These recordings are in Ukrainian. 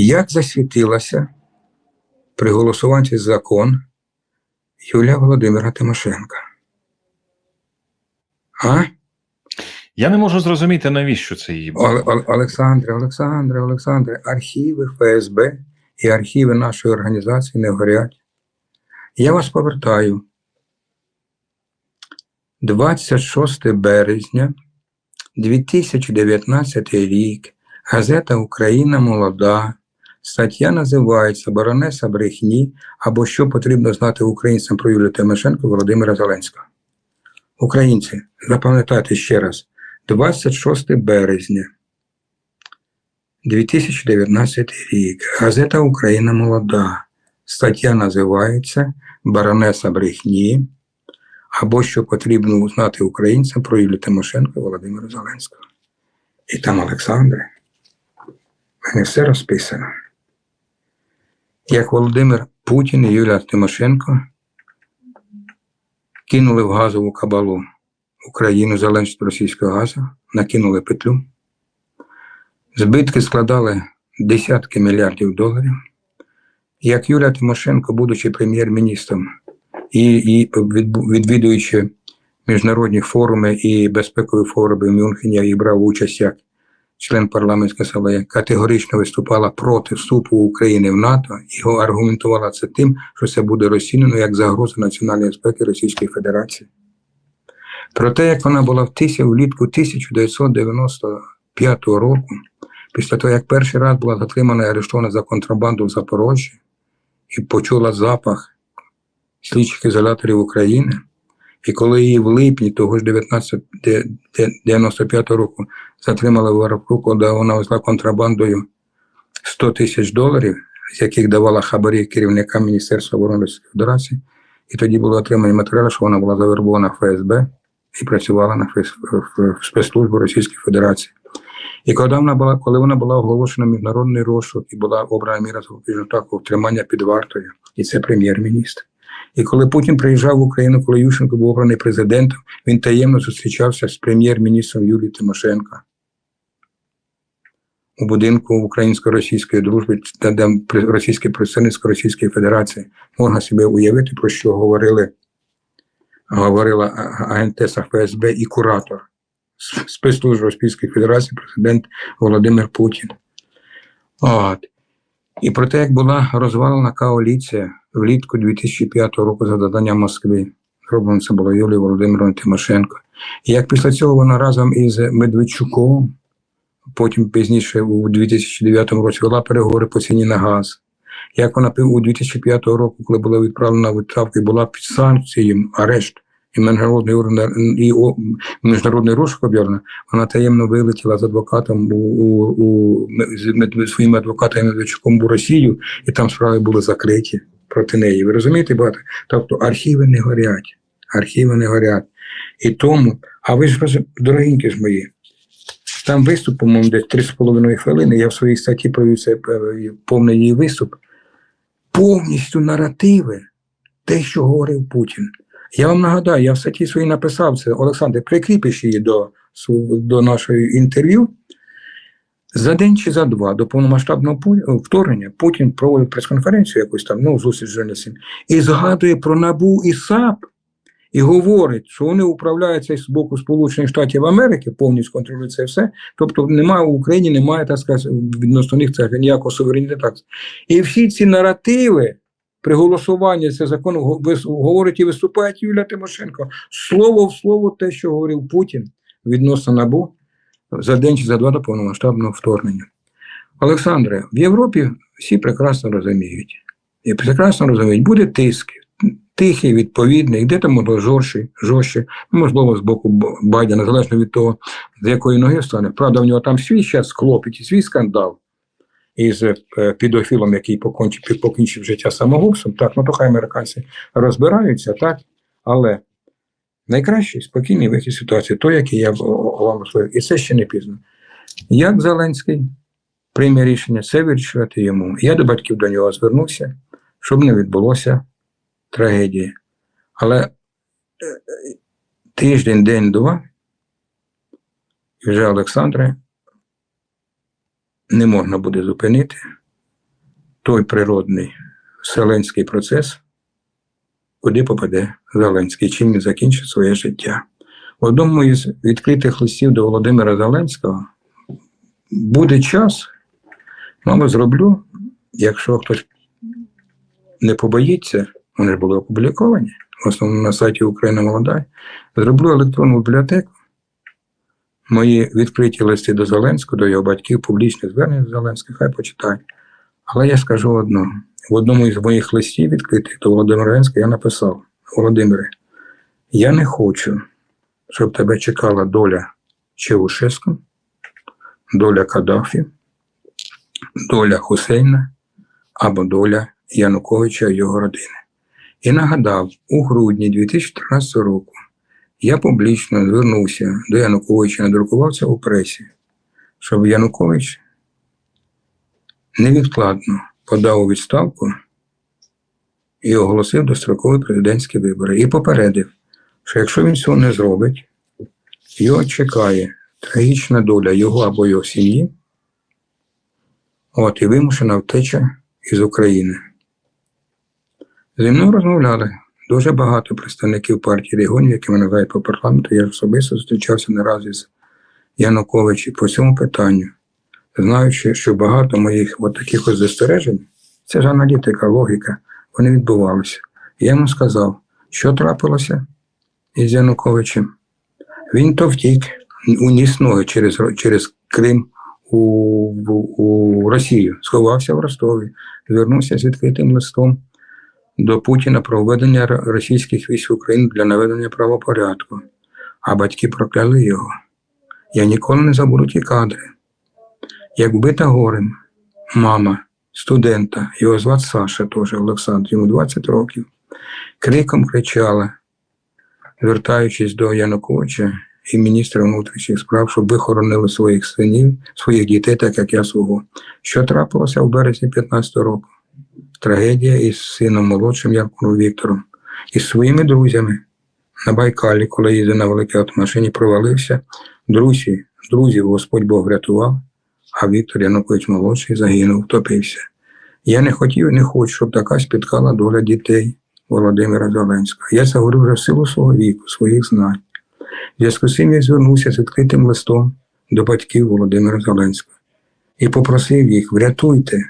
Як засвітилася при голосуванні за закон Юлія Володимира Тимошенка? А? Я не можу зрозуміти, навіщо це їй було. Оле- Оле- Олександре, Олександре, Олександре, архіви ФСБ і архіви нашої організації не горять. Я вас повертаю. 26 березня 2019 рік. Газета Україна молода. Стаття називається Баронеса брехні або що потрібно знати українцям про Юлію Тимошенко Володимира Зеленського. Українці, запам'ятайте ще раз. 26 березня 2019 рік. Газета Україна молода. Стаття називається Баронеса брехні або що потрібно узнати українцям про Юлію Тимошенко Володимира Зеленського. І там Олександре. В мене все розписано. Як Володимир Путін і Юлія Тимошенко кинули в газову кабалу Україну залежність російського газу, накинули петлю. Збитки складали десятки мільярдів доларів. Як Юлія Тимошенко, будучи прем'єр-міністром і, і відвідуючи міжнародні форуми і безпекові форуми в Мюнхені, і брав участь як член парламентської асамблеї, категорично виступала проти вступу України в НАТО і аргументувала це тим, що це буде розцінено як загроза національної безпеки Російської Федерації. Про те, як вона була в тисі влітку 1995 року, після того, як перший раз була затримана і арештована за контрабанду в Запорожжі і почула запах слідчих ізоляторів України, і коли її в липні того ж 1995 року затримали в аеропорту, де вона везла контрабандою 100 тисяч доларів, з яких давала хабарі керівникам Міністерства оборони Російської Федерації, і тоді були отримані матеріали, що вона була завербована в ФСБ і працювала на ФС... в- спецслужбу Російської Федерації. І коли вона була, коли вона була оголошена міжнародний розшук і була обрана міра запобіжного заходу тримання під вартою, і це прем'єр-міністр. І коли Путін приїжджав в Україну, коли Ющенко був обраний президентом, він таємно зустрічався з прем'єр-міністром Юлією Тимошенко у будинку українсько-російської дружби, де- російське представництво Російської Федерації. Можна собі уявити, про що говорили, говорила агентеса ФСБ і куратор с- спецслужб Російської Федерації, президент Володимир Путін. От. І про те, як була розвалена коаліція влітку 2005 року за доданням Москви. Зроблено це було Юлією Володимировною Тимошенко. І як після цього вона разом із Медведчуком, потім пізніше у 2009 році вела переговори по ціні на газ. Як вона у 2005 року, коли була відправлена в відправку і була під санкцією, арешт і міжнародний і міжнародний розшук об'явлено, вона таємно вилетіла з адвокатом у, у, у з своїм адвокатом Медведчуком у Росію, і там справи були закриті проти неї. Ви розумієте, багато? Тобто архіви не горять, архіви не горять. І тому, а ви ж дорогенькі ж мої, там виступ, по-моєму, десь 3,5 хвилини. Я в своїй статті провів це е, повний її виступ. Повністю наративи, те, що говорив Путін. Я вам нагадаю, я в статті своїй написав це, Олександр, прикріпиш її до, до нашого інтерв'ю. За день чи за два до повномасштабного пу- вторгнення Путін проводив прес-конференцію якусь там, ну, зустріч з журналістами, і згадує про НАБУ і САП, і говорить, що вони управляються з боку Сполучених Штатів Америки, повністю контролюють це все. Тобто немає в Україні, немає так сказати, відносно них це ніякого суверенітету. І всі ці наративи при голосуванні цього закону говорить і виступає Юлія Тимошенко. Слово в слово те, що говорив Путін відносно НАБУ за день чи за два до повномасштабного вторгнення. Олександре, в Європі всі прекрасно розуміють. І прекрасно розуміють, буде тиск, тихий, відповідний, де там можливо жорстче, жорстче, можливо, з боку Байдена, залежно від того, з якої ноги стане. Правда, в нього там свій час клопіт і свій скандал із е, підофілом, який покончив, покінчив життя самогубством. Так, ну то хай американці розбираються, так, але найкращий спокійний вихід ситуації, той, який я вам розповів, і це ще не пізно. Як Зеленський прийме рішення, це вирішувати йому. Я до батьків до нього звернувся, щоб не відбулося трагедії. Але е, тиждень, день, два, і вже Олександре не можна буде зупинити той природний вселенський процес, куди попаде Зеленський, чим він закінчить своє життя. В одному із відкритих листів до Володимира Зеленського буде час, мабуть, зроблю, якщо хтось не побоїться, вони ж були опубліковані, в основному на сайті Україна Молода, зроблю електронну бібліотеку. Мої відкриті листи до Зеленського, до його батьків, публічне звернення до Зеленського, хай почитають. Але я скажу одно: в одному із моїх листів, відкритих до Володимира Зеленського, я написав: Володимире, я не хочу, щоб тебе чекала доля Чеушеску, доля Каддафі, доля Хусейна або доля Януковича і його родини. І нагадав, у грудні 2014 року я публічно звернувся до Януковича, надрукував це у пресі, щоб Янукович невідкладно подав у відставку і оголосив дострокові президентські вибори. І попередив, що якщо він цього не зробить, його чекає трагічна доля його або його сім'ї, от і вимушена втеча із України. Зі мною розмовляли дуже багато представників партії регіонів, які мене по парламенту. Я особисто зустрічався не раз із Януковичем по цьому питанню, знаючи, що багато моїх от таких ось застережень, це ж аналітика, логіка, вони відбувалися. Я йому сказав, що трапилося із Януковичем. Він то втік, уніс ноги через, через Крим у, у, у Росію, сховався в Ростові, звернувся з відкритим листом до Путіна про введення російських військ в Україну для наведення правопорядку, а батьки прокляли його. Я ніколи не забуду ті кадри. Як вбита горем, мама студента, його звати Саша, теж Олександр, йому 20 років, криком кричала, звертаючись до Януковича і міністра внутрішніх справ, щоб ви хоронили своїх синів, своїх дітей, так як я свого. Що трапилося в березні 15 року? Трагедія із сином молодшим Ярком Віктором і своїми друзями на Байкалі, коли їздив на великій автомашині, провалився. Друзі, друзів Господь Бог врятував, а Віктор Янукович молодший загинув, втопився. Я не хотів і не хочу, щоб така спіткала доля дітей Володимира Зеленського. Я це говорю вже в силу свого віку, своїх знань. В зв'язку з цим я звернувся з відкритим листом до батьків Володимира Зеленського і попросив їх, врятуйте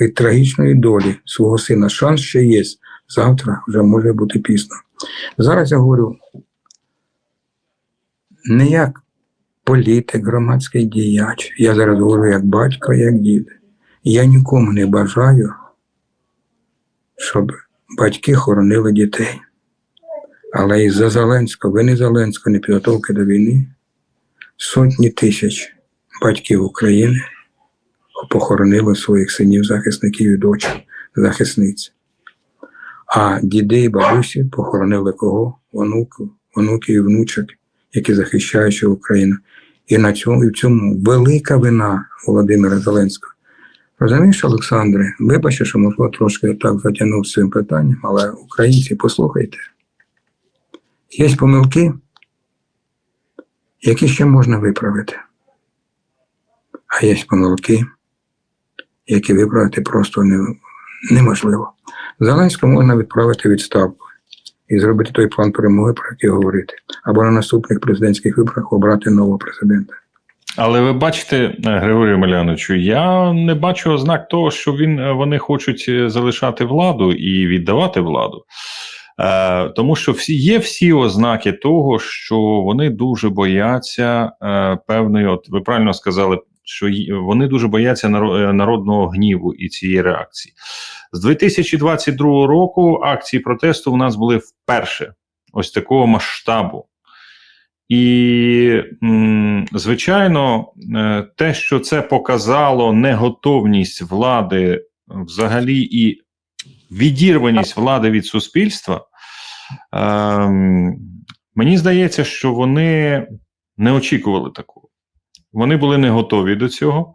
від трагічної долі свого сина. Шанс ще є. Завтра вже може бути пізно. Зараз я говорю не як політик, громадський діяч. Я зараз говорю як батько, як дід. Я нікому не бажаю, щоб батьки хоронили дітей. Але із-за Зеленського, вини Зеленського, непідготовки до війни, сотні тисяч батьків України похоронили своїх синів, захисників і дочок, захисниць. А діди і бабусі похоронили кого? Онуків, онуків і внучок, які захищають Україну. І на цьому, і в цьому велика вина Володимира Зеленського. Розумієш, Олександре, вибачте, що можливо трошки так затягнув цим питанням, але українці, послухайте, є помилки, які ще можна виправити. А є помилки, які виправити просто не, неможливо. Зеленського можна відправити відставку і зробити той план перемоги, про який говорити, або на наступних президентських виборах обрати нового президента. Але ви бачите, е, Григорію Маляновичу, я не бачу ознак того, що він, е, вони хочуть е, залишати владу і віддавати владу. Е, тому що всі, є всі ознаки того, що вони дуже бояться е, певної, от ви правильно сказали, що вони дуже бояться е, народного гніву і цієї реакції. З 2022 року акції протесту у нас були вперше ось такого масштабу. І, звичайно, е, те, що це показало неготовність влади взагалі і відірваність влади від суспільства, ем, мені здається, що вони не очікували такого. Вони були не готові до цього.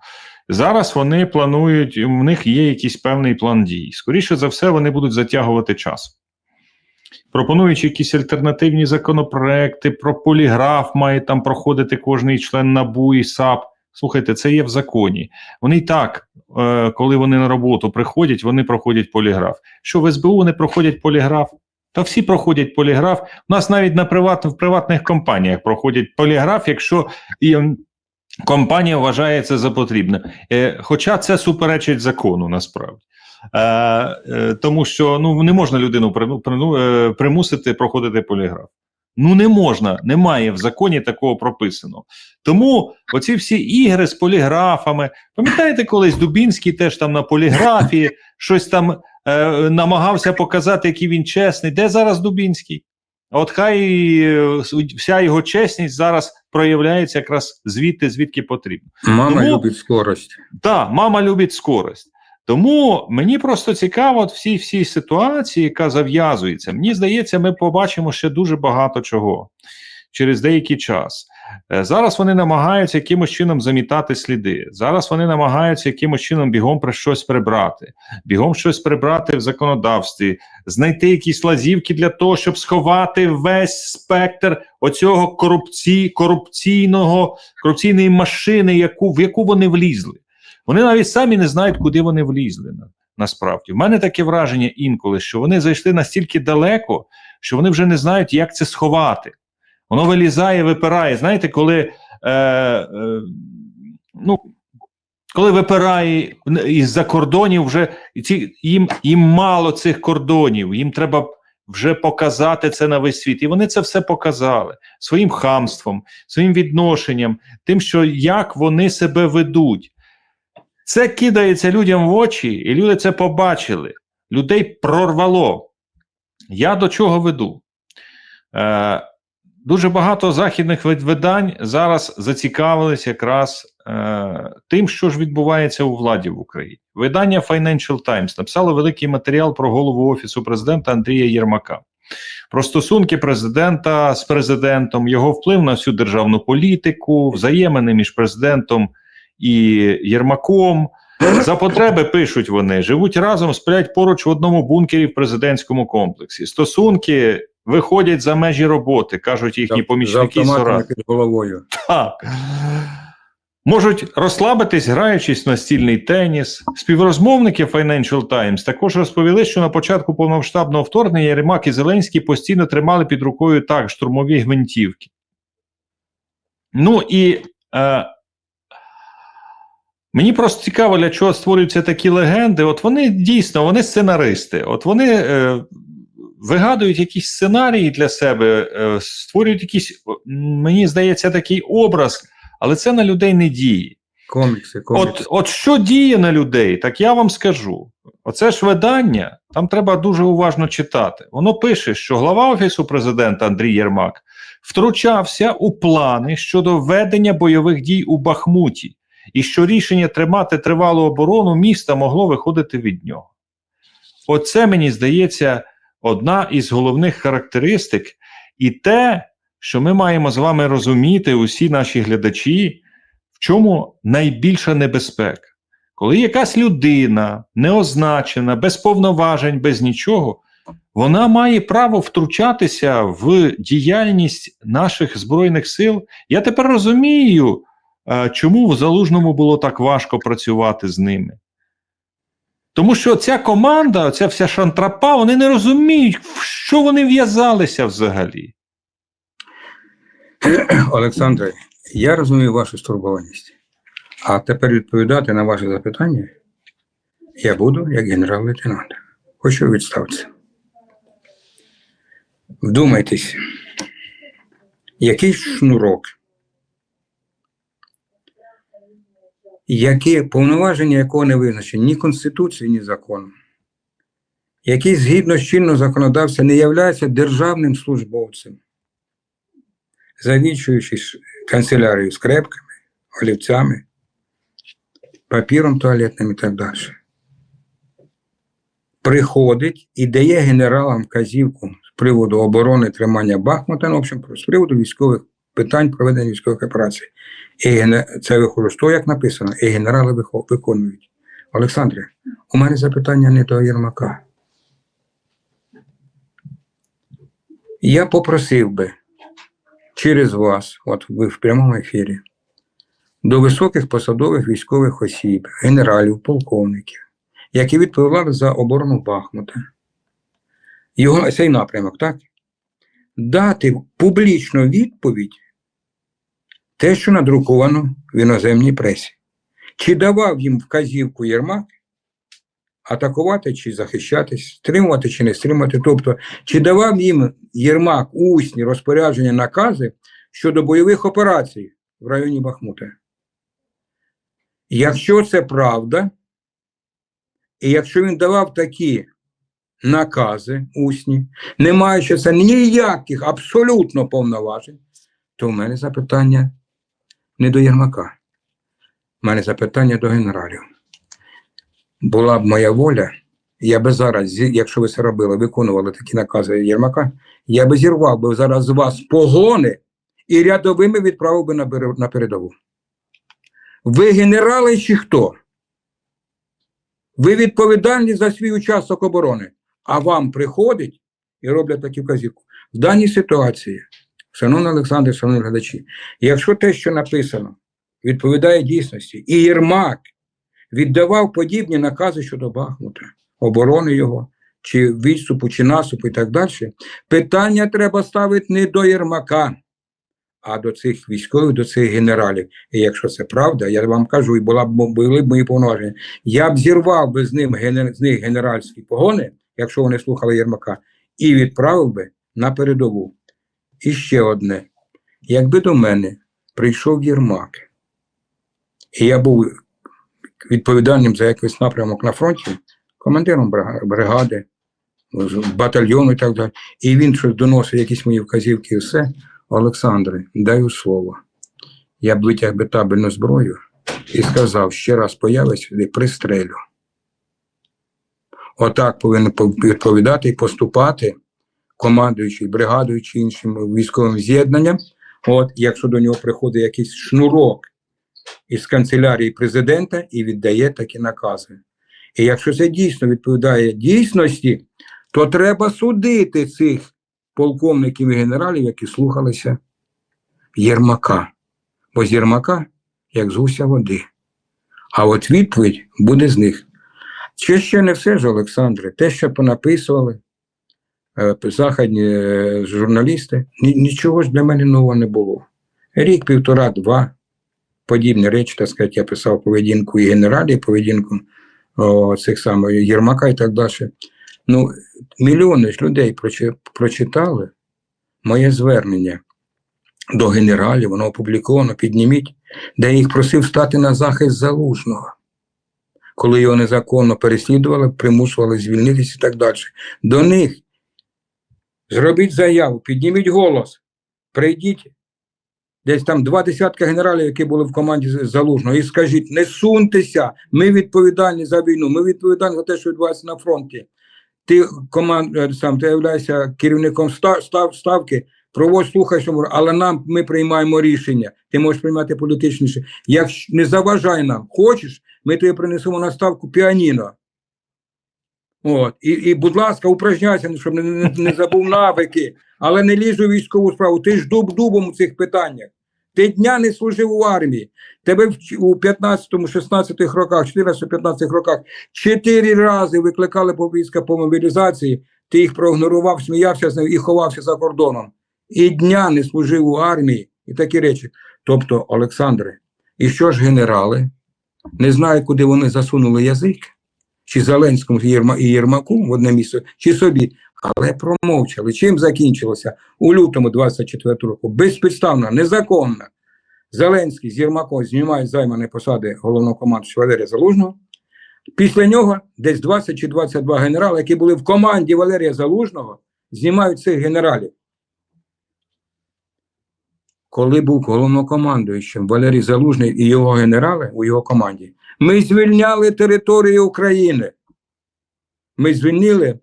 Зараз вони планують, у них є якийсь певний план дій. Скоріше за все, вони будуть затягувати час. Пропонуючи якісь альтернативні законопроекти, про поліграф має там проходити кожний член НАБУ і САП. Слухайте, це є в законі. Вони і так, е, коли вони на роботу приходять, вони проходять поліграф. Що в СБУ не проходять поліграф? Та всі проходять поліграф. У нас навіть на приват, в приватних компаніях проходять поліграф, якщо компанія вважає це за потрібне. Е, хоча це суперечить закону насправді. Е, е, тому що ну, не можна людину прину, прину, е, примусити проходити поліграф. Ну не можна, немає в законі такого прописано. Тому оці всі ігри з поліграфами. Пам'ятаєте, колись Дубінський теж там на поліграфії щось там е, намагався показати, який він чесний. Де зараз Дубінський? От хай е, вся його чесність зараз проявляється якраз звідти, звідки потрібно. Мама Тому- любить скорость. Так, мама любить скорость. Тому мені просто цікаво от всі всі ситуації, яка зав'язується. Мені здається, ми побачимо ще дуже багато чого через деякий час. Е, Зараз вони намагаються якимось чином замітати сліди. Зараз вони намагаються якимось чином бігом про щось прибрати, бігом щось прибрати в законодавстві, знайти якісь лазівки для того, щоб сховати весь спектр оцього корупції, корупційного, корупційної машини, яку, в яку вони влізли. Вони навіть самі не знають, куди вони влізли. Насправді, в мене таке враження інколи, що вони зайшли настільки далеко, що вони вже не знають, як це сховати. Воно вилізає, випирає. Знаєте, коли, е, е, ну, коли випирає із-за кордонів, вже ці, їм, їм мало цих кордонів, їм треба вже показати це на весь світ. І вони це все показали своїм хамством, своїм відношенням, тим, що як вони себе ведуть. Це кидається людям в очі, і люди це побачили. Людей прорвало. Я до чого веду? Е, дуже багато західних видань зараз зацікавились якраз е, тим, що ж відбувається у владі в Україні. Видання Financial Times написало великий матеріал про голову Офісу президента Андрія Єрмака. Про стосунки президента з президентом, його вплив на всю державну політику, взаємини між президентом і Єрмаком. За потреби пишуть вони, живуть разом, сплять поруч в одному бункері в президентському комплексі. Стосунки виходять за межі роботи, кажуть їхні За- з помічники соратники. під головою. Так. Можуть розслабитись, граючись в настільний теніс. Співрозмовники Financial Times також розповіли, що на початку повномасштабного вторгнення Єрмак і Зеленський постійно тримали під рукою так штурмові гвинтівки. Ну і е, мені просто цікаво, для чого створюються такі легенди. От вони дійсно вони сценаристи. От вони е, вигадують якісь сценарії для себе, е, створюють якийсь, мені здається, такий образ, але це на людей не діє. Комікси, комікси. От, от що діє на людей, так я вам скажу. Оце ж видання, там треба дуже уважно читати. Воно пише, що глава Офісу президента Андрій Єрмак втручався у плани щодо ведення бойових дій у Бахмуті, і що рішення тримати тривалу оборону міста могло виходити від нього. Оце, мені здається, одна із головних характеристик, і те, що ми маємо з вами розуміти, усі наші глядачі, в чому найбільша небезпека. Коли якась людина неозначена, без повноважень, без нічого, вона має право втручатися в діяльність наших збройних сил. Я тепер розумію, е, чому в залужному було так важко працювати з ними. Тому що ця команда, ця вся шантрапа, вони не розуміють, в що вони в'язалися взагалі. Олександре, я розумію вашу стурбованість. А тепер відповідати на ваше запитання я буду як генерал-лейтенант. Хочу відставитися. Вдумайтесь, який шнурок, які повноваження якого не визначені ні Конституцією, ні законом, який згідно з чинного законодавця не являється державним службовцем, завічуючи ш- канцелярію скрепками, олівцями, папіром туалетним і так далі. Приходить і дає генералам вказівку з приводу оборони тримання Бахмута, ну, в общем, з приводу військових питань проведення військових операцій. І це виходить з того, як написано, і генерали виконують. Олександре, у мене запитання не до Єрмака. Я попросив би через вас, от ви в прямому ефірі, до високих посадових військових осіб, генералів, полковників, які відповідали за оборону Бахмута. Його цей напрямок, так? Дати публічну відповідь те, що надруковано в іноземній пресі. Чи давав їм вказівку Єрмак атакувати чи захищатись, стримувати чи не стримувати? Тобто, чи давав їм Єрмак усні розпорядження накази щодо бойових операцій в районі Бахмута? Якщо це правда, і якщо він давав такі накази усні, не маючи це ніяких абсолютно повноважень, то в мене запитання не до Єрмака. У мене запитання до генералів. Була б моя воля, я би зараз, якщо ви це робили, виконували такі накази Єрмака, я би зірвав би зараз з вас погони і рядовими відправив би на, передову. Ви генерали чи хто? Ви відповідальні за свій участок оборони, а вам приходить і роблять такі вказівку. В даній ситуації, шановний Олександр, шановні глядачі, якщо те, що написано, відповідає дійсності, і Єрмак віддавав подібні накази щодо Бахмута, оборони його, чи відступу, чи наступу і так далі, питання треба ставити не до Єрмака, а до цих військових, до цих генералів. І якщо це правда, я вам кажу, і була б були б мої повноваження, я б зірвав би з ним з них генеральські погони, якщо вони слухали Єрмака, і відправив би на передову. І ще одне: якби до мене прийшов Єрмак, і я був відповідальним за якийсь напрямок на фронті, командиром бригади, батальйону і так далі, і він щось доносив, якісь мої вказівки і все. Олександре, даю слово. Я б витяг би табельну зброю і сказав, ще раз появиться сюди, пристрелю. Отак повинен відповідати і поступати командуючий, бригадою чи іншим військовим з'єднанням. От, якщо до нього приходить якийсь шнурок із канцелярії президента і віддає такі накази. І якщо це дійсно відповідає дійсності, то треба судити цих полковників і генералів, які слухалися Єрмака. Бо з Єрмака, як з гуся води. А от відповідь буде з них. Чи ще не все ж, Олександре, те, що понаписували західні е, журналісти, нічого ж для мене нового не було. Рік, півтора, два, подібні речі, так сказати, я писав поведінку і генералів, і поведінку о, цих самих Єрмака і так далі. Ну, мільйони ж людей прочитали моє звернення до генералів, воно опубліковано, підніміть, де я їх просив стати на захист залужного, коли його незаконно переслідували, примушували звільнитися і так далі. До них зробіть заяву, підніміть голос, прийдіть. Десь там два десятка генералів, які були в команді залужного, і скажіть: не суньтеся, ми відповідальні за війну, ми відповідальні за те, що відбувається на фронті. Ти команд е, сам ти являєшся керівником ста- став, ставки, проводь слухай, що але нам ми приймаємо рішення. Ти можеш приймати політичні рішення. Якщо не заважай нам, хочеш, ми тобі принесемо на ставку піаніно. От, і, і, будь ласка, упражняйся, щоб не, не, не забув навики, але не лізь у військову справу. Ти ж дуб дубом у цих питаннях. Ти дня не служив у армії. Тебе в у 15-16 роках, 14-15 роках чотири рази викликали по війська по мобілізації, ти їх проігнорував, сміявся з ними і ховався за кордоном. І дня не служив у армії, і такі речі. Тобто, Олександре, і що ж генерали? Не знаю, куди вони засунули язик, чи Зеленському і Єрмаку в одне місце, чи собі, але промовчали. Чим закінчилося у лютому 24 року? Безпідставно, незаконно. Зеленський з Єрмаком знімають займані посади головного командуючого Валерія Залужного. Після нього десь 20 чи 22 генерали, які були в команді Валерія Залужного, знімають цих генералів. Коли був головнокомандуючим Валерій Залужний і його генерали у його команді, ми звільняли територію України. Ми звільнили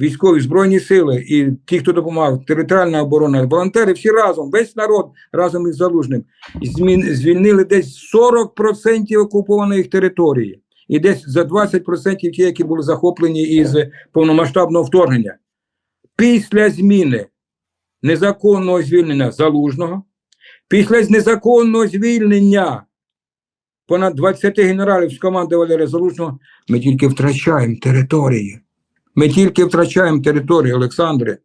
військові збройні сили і ті, хто допомагав, територіальна оборона, волонтери, всі разом, весь народ разом із Залужним звільнили десь 40% окупованої території. І десь за 20% ті, які були захоплені із повномасштабного вторгнення. Після зміни незаконного звільнення залужного, після незаконного звільнення понад 20 генералів з команди ми тільки втрачаємо території. Ми тільки втрачаємо території, Олександре.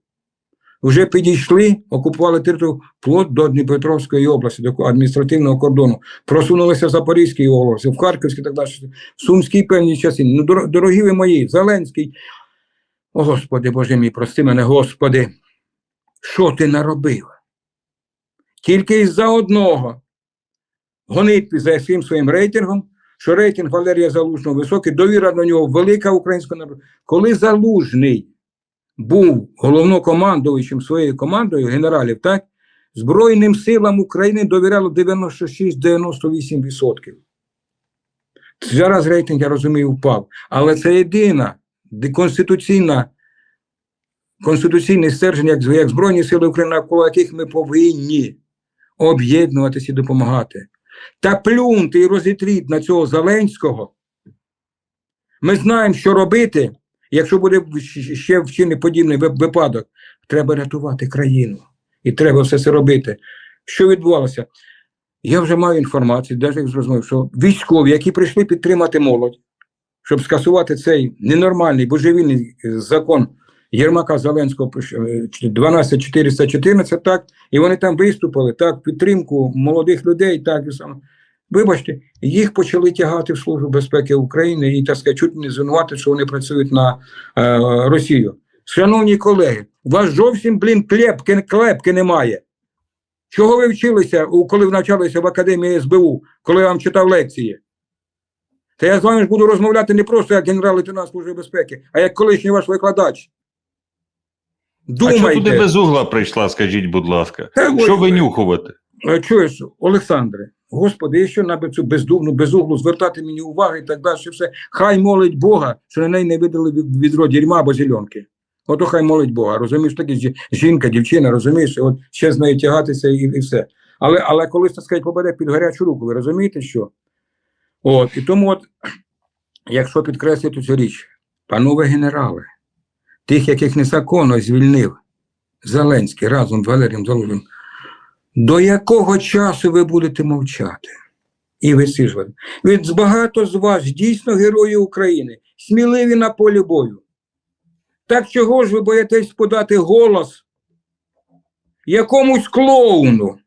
Вже підійшли, окупували територію вплоть до Дніпропетровської області, до адміністративного кордону, просунулися в Запорізькій області, в Харківській так далі, в Сумській певній частині. Ну, дорогі ви мої, Зеленський. О, Господи Боже мій, прости мене, Господи, що ти наробив? Тільки із-за одного гонить за всім своїм рейтингом, що рейтинг Валерія Залужного високий, довіра до нього велика українського народу. Коли Залужний був головнокомандуючим своєю командою генералів, так, Збройним силам України довіряло 96-98%. Зараз рейтинг, я розумію, впав. Але це єдина конституційна, конституційний стержень, як, як Збройні Сили України, навколо яких ми повинні об'єднуватися і допомагати. Та плюньте і розітріть на цього Зеленського. Ми знаємо, що робити, якщо буде ще вчинний подібний випадок. Треба рятувати країну. І треба все це робити. Що відбувалося? Я вже маю інформацію, навіть зрозумів, що військові, які прийшли підтримати молодь, щоб скасувати цей ненормальний божевільний е, закон Єрмака Зеленського е, 12414, так, і вони там виступили, так, підтримку молодих людей, так і саме. Вибачте, їх почали тягати в Службу безпеки України і так сказати, чуть не звинувати, що вони працюють на е, Росію. Шановні колеги, у вас зовсім, блін, клепки, клепки немає. Чого ви вчилися, коли ви навчалися в Академії СБУ, коли я вам читав лекції? Та я з вами ж буду розмовляти не просто як генерал-лейтенант Служби безпеки, а як колишній ваш викладач. А що Думайте. без угла прийшла, скажіть, будь ласка. Та Що ось- винюхувати? Чуєш, Олександре, Господи, я що на цю бездумну, безуглу звертати мені увагу і так далі, все. Хай молить Бога, що на неї не видали відро дерьма або зеленки. Ото хай молить Бога. Розумієш, такі жінка, дівчина, розумієш, от ще з нею тягатися і, і все. Але, але колись, так сказати, попаде під гарячу руку, ви розумієте, що? От, і тому, от, якщо підкреслити цю річ, панове генерали, тих, яких незаконно звільнив Зеленський разом з Валерієм Залужним, до якого часу ви будете мовчати і висижувати? Від багато з вас дійсно герої України, сміливі на полі бою. Так чого ж ви боїтесь подати голос якомусь клоуну?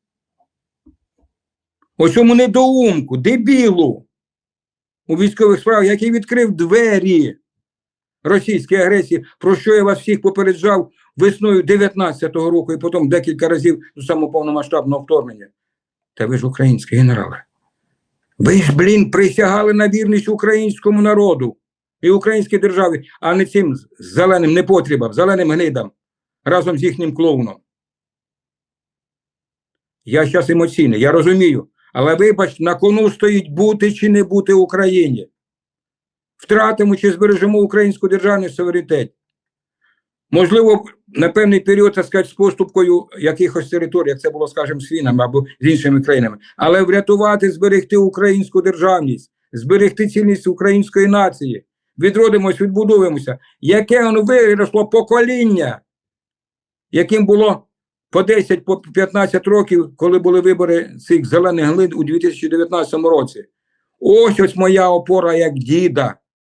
Оцьому недоумку, дебілу у військових справах, який відкрив двері російській агресії, про що я вас всіх попереджав весною 19-го року і потім декілька разів до самого повномасштабного вторгнення. Та ви ж українські генерали. Ви ж, блін, присягали на вірність українському народу і українській державі, а не цим зеленим непотрібам, зеленим гнидам разом з їхнім клоуном. Я зараз емоційний, я розумію. Але вибач, на кону стоїть бути чи не бути Україні. Втратимо чи збережемо українську державність суверенітет. Можливо, на певний період, так сказати, з поступкою якихось територій, як це було, скажімо, з фінами або з іншими країнами, але врятувати, зберегти українську державність, зберегти цінність української нації, відродимось, відбудуємося. Яке воно виросло покоління, яким було по 10, по 15 років, коли були вибори цих зелених глин у 2019 році. Ось ось моя опора як діда.